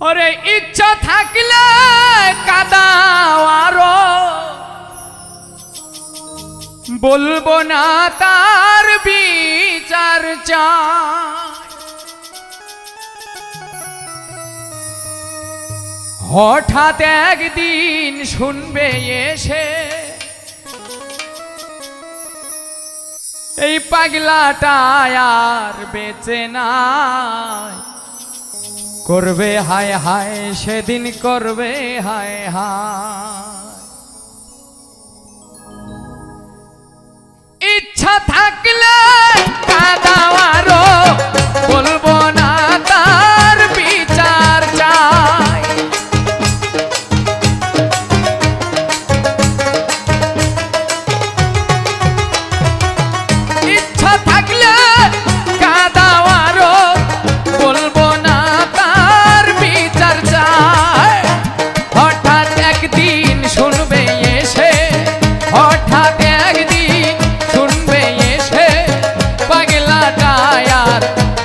ওরে ইচ্ছা থাকলে কাদাও আরও। বলব না তার বিচার চা হঠাৎ একদিন শুনবে এসে, এই পাগলাটা আর বেঁচে নাই। করবে হায় হায় সেদিন করবে হায় হায়।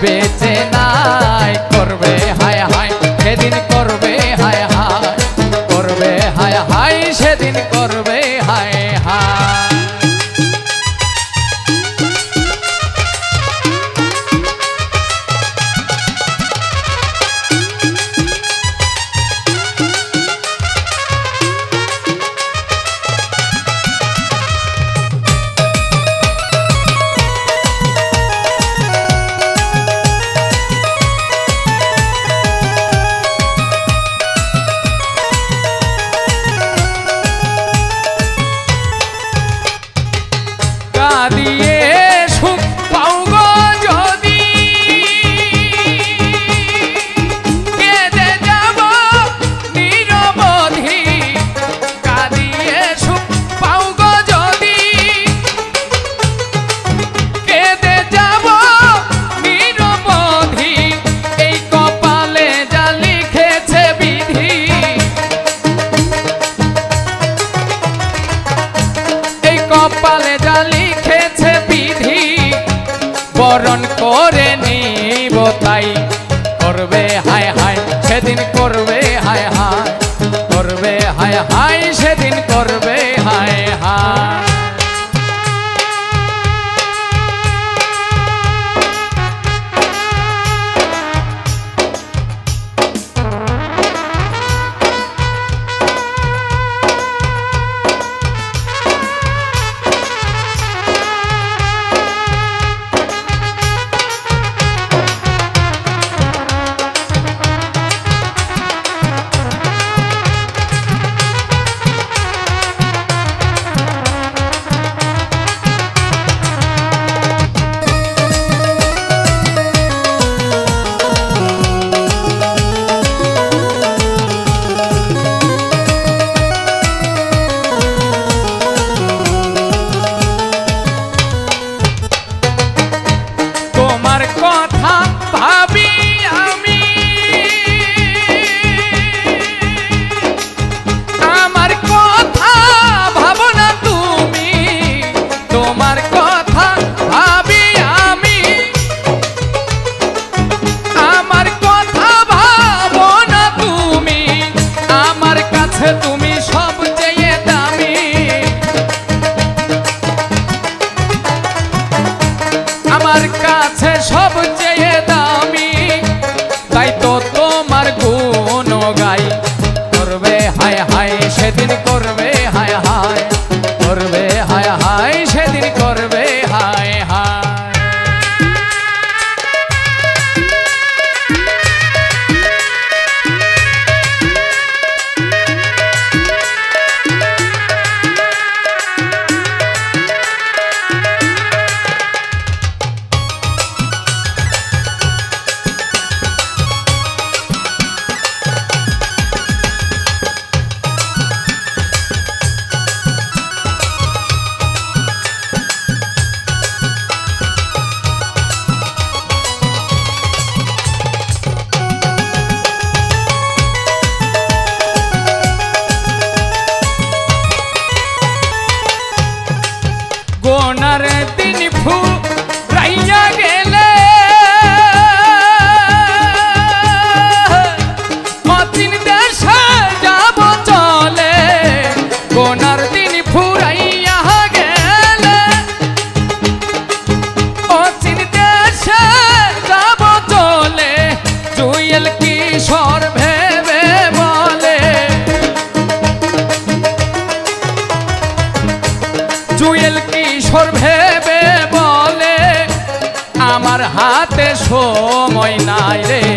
বেঁচে না বরণ করে নিব তাই। করবে, হায় হায়, সেদিন করবে, হায় হায়। করবে, হায় হায়, সেদিন করবে হায় হায় সেদিন করবে হায় হায় করবে হায় হায় সেদিন করবে গোনার দিন ফু রাইয়া গেল সময় নাই রে।